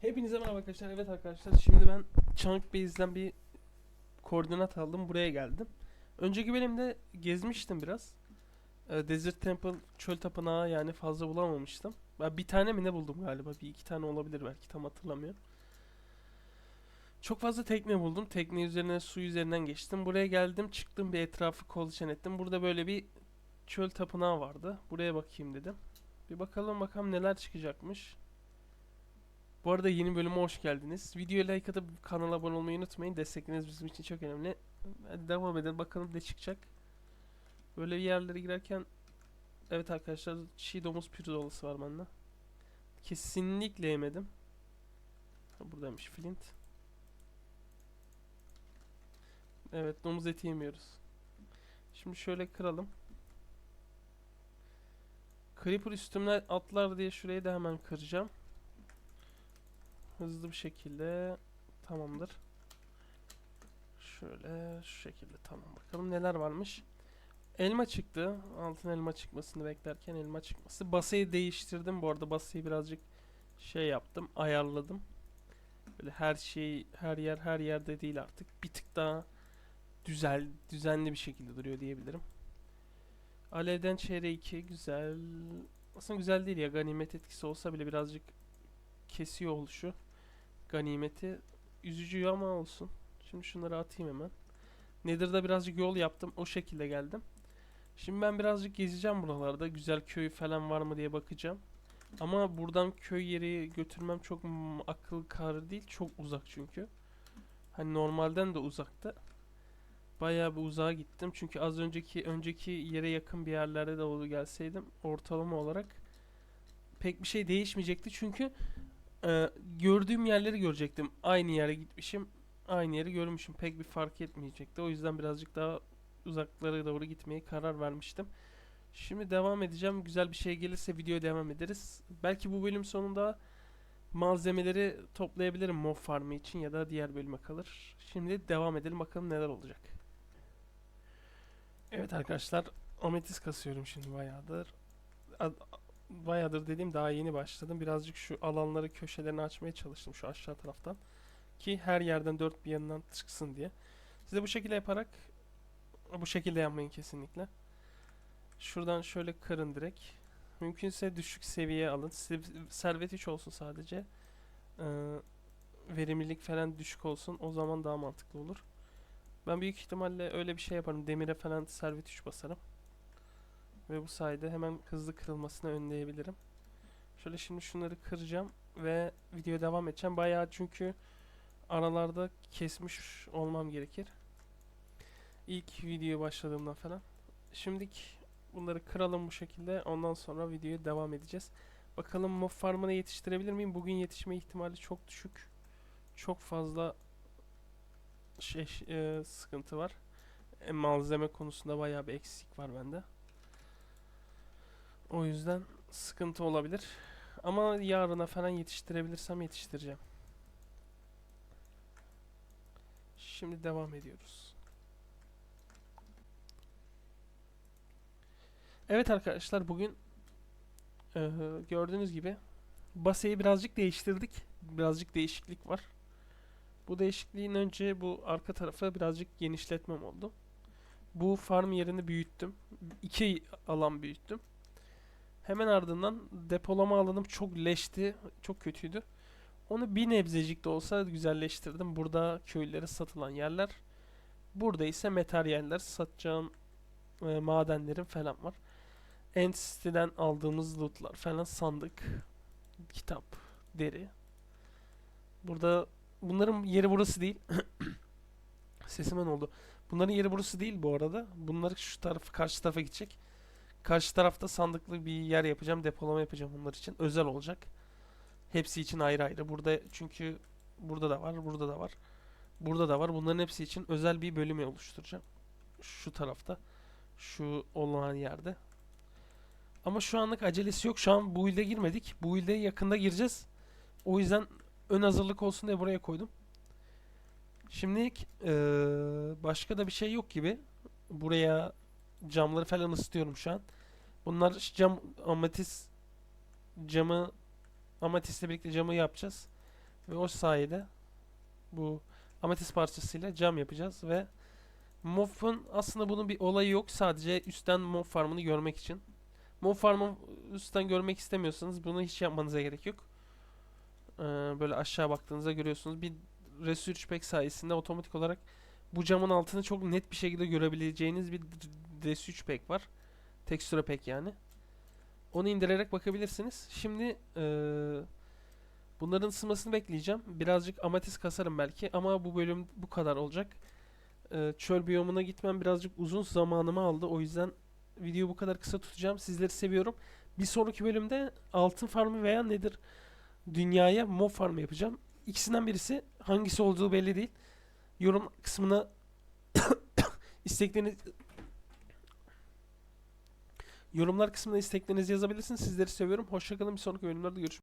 Hepinize merhaba arkadaşlar. Evet arkadaşlar şimdi ben Chunk Base'den bir koordinat aldım. Buraya geldim. Önceki bölümde gezmiştim biraz. Ee, Desert Temple çöl tapınağı yani fazla bulamamıştım. Bir tane mi ne buldum galiba? Bir iki tane olabilir belki tam hatırlamıyorum. Çok fazla tekne buldum. Tekne üzerine su üzerinden geçtim. Buraya geldim çıktım bir etrafı kolaçan ettim. Burada böyle bir çöl tapınağı vardı. Buraya bakayım dedim. Bir bakalım bakalım neler çıkacakmış. Bu arada yeni bölüme hoş geldiniz. Videoya like atıp kanala abone olmayı unutmayın. Destekleriniz bizim için çok önemli. Hadi devam edelim bakalım ne çıkacak. Böyle bir yerlere girerken Evet arkadaşlar çiğ domuz pirzolası var bende. Kesinlikle yemedim. Buradaymış flint. Evet domuz eti yemiyoruz. Şimdi şöyle kıralım. Creeper üstümden atlar diye şurayı da hemen kıracağım. Hızlı bir şekilde tamamdır. Şöyle şu şekilde tamam bakalım neler varmış. Elma çıktı. Altın elma çıkmasını beklerken elma çıkması. Basayı değiştirdim bu arada. Basayı birazcık şey yaptım. Ayarladım. Böyle her şey her yer her yerde değil artık. Bir tık daha düzel düzenli bir şekilde duruyor diyebilirim. Alevden çeyreği 2 güzel. Aslında güzel değil ya. Ganimet etkisi olsa bile birazcık kesiyor oluşu. Ganimeti üzücü ama olsun. Şimdi şunları atayım hemen. Nether'da birazcık yol yaptım. O şekilde geldim. Şimdi ben birazcık gezeceğim buralarda. Güzel köy falan var mı diye bakacağım. Ama buradan köy yeri götürmem çok akıl kârı değil. Çok uzak çünkü. Hani normalden de uzakta. Bayağı bir uzağa gittim. Çünkü az önceki önceki yere yakın bir yerlerde de oldu gelseydim ortalama olarak pek bir şey değişmeyecekti. Çünkü e, gördüğüm yerleri görecektim. Aynı yere gitmişim. Aynı yeri görmüşüm. Pek bir fark etmeyecekti. O yüzden birazcık daha uzaklara doğru gitmeye karar vermiştim. Şimdi devam edeceğim. Güzel bir şey gelirse videoya devam ederiz. Belki bu bölüm sonunda malzemeleri toplayabilirim mob farmı için ya da diğer bölüme kalır. Şimdi devam edelim bakalım neler olacak. Evet arkadaşlar ametist kasıyorum şimdi bayağıdır. Bayağıdır dediğim daha yeni başladım. Birazcık şu alanları köşelerini açmaya çalıştım şu aşağı taraftan. Ki her yerden dört bir yanından çıksın diye. Size bu şekilde yaparak bu şekilde yapmayın kesinlikle. Şuradan şöyle kırın direkt. Mümkünse düşük seviyeye alın. Servet 3 olsun sadece. Ee, verimlilik falan düşük olsun. O zaman daha mantıklı olur. Ben büyük ihtimalle öyle bir şey yaparım. Demire falan servet 3 basarım. Ve bu sayede hemen hızlı kırılmasını önleyebilirim. Şöyle şimdi şunları kıracağım ve videoya devam edeceğim. Bayağı çünkü aralarda kesmiş olmam gerekir. İlk videoya başladığımdan falan. Şimdilik bunları kıralım bu şekilde. Ondan sonra videoya devam edeceğiz. Bakalım mob farmına yetiştirebilir miyim? Bugün yetişme ihtimali çok düşük. Çok fazla şey e, sıkıntı var. E, malzeme konusunda bayağı bir eksik var bende. O yüzden sıkıntı olabilir. Ama yarına falan yetiştirebilirsem yetiştireceğim. Şimdi devam ediyoruz. Evet arkadaşlar bugün eee, gördüğünüz gibi baseyi birazcık değiştirdik. Birazcık değişiklik var. Bu değişikliğin önce bu arka tarafa birazcık genişletmem oldu. Bu farm yerini büyüttüm. İki alan büyüttüm. Hemen ardından depolama alanım çok leşti. Çok kötüydü. Onu bir nebzecik de olsa güzelleştirdim. Burada köylere satılan yerler. Burada ise materyaller satacağım e, madenlerim falan var. End aldığımız lootlar falan sandık, kitap, deri. Burada bunların yeri burası değil. Sesim oldu? Bunların yeri burası değil bu arada. Bunlar şu tarafı karşı tarafa gidecek. Karşı tarafta sandıklı bir yer yapacağım, depolama yapacağım bunlar için. Özel olacak. Hepsi için ayrı ayrı. Burada çünkü burada da var, burada da var. Burada da var. Bunların hepsi için özel bir bölümü oluşturacağım. Şu tarafta. Şu olan yerde. Ama şu anlık acelesi yok. Şu an bu ilde girmedik. Bu ilde yakında gireceğiz. O yüzden ön hazırlık olsun diye buraya koydum. Şimdilik eee, başka da bir şey yok gibi. Buraya camları falan ısıtıyorum şu an. Bunlar cam amatist camı Amatist'le birlikte camı yapacağız. Ve o sayede bu ametist parçasıyla cam yapacağız ve Mob'un aslında bunun bir olayı yok. Sadece üstten mob farmını görmek için. Mob farmı üstten görmek istemiyorsanız bunu hiç yapmanıza gerek yok. Ee, böyle aşağı baktığınızda görüyorsunuz. Bir Research Pack sayesinde otomatik olarak bu camın altını çok net bir şekilde görebileceğiniz bir Research Pack var. Texture Pack yani. Onu indirerek bakabilirsiniz. Şimdi eee, bunların ısınmasını bekleyeceğim. Birazcık amatist kasarım belki ama bu bölüm bu kadar olacak. Eee, çöl biyomuna gitmem birazcık uzun zamanımı aldı. O yüzden videoyu bu kadar kısa tutacağım. Sizleri seviyorum. Bir sonraki bölümde altın farmı veya nedir dünyaya mob farmı yapacağım. İkisinden birisi hangisi olduğu belli değil. Yorum kısmına istekleriniz Yorumlar kısmına isteklerinizi yazabilirsiniz. Sizleri seviyorum. Hoşçakalın. Bir sonraki bölümlerde görüşmek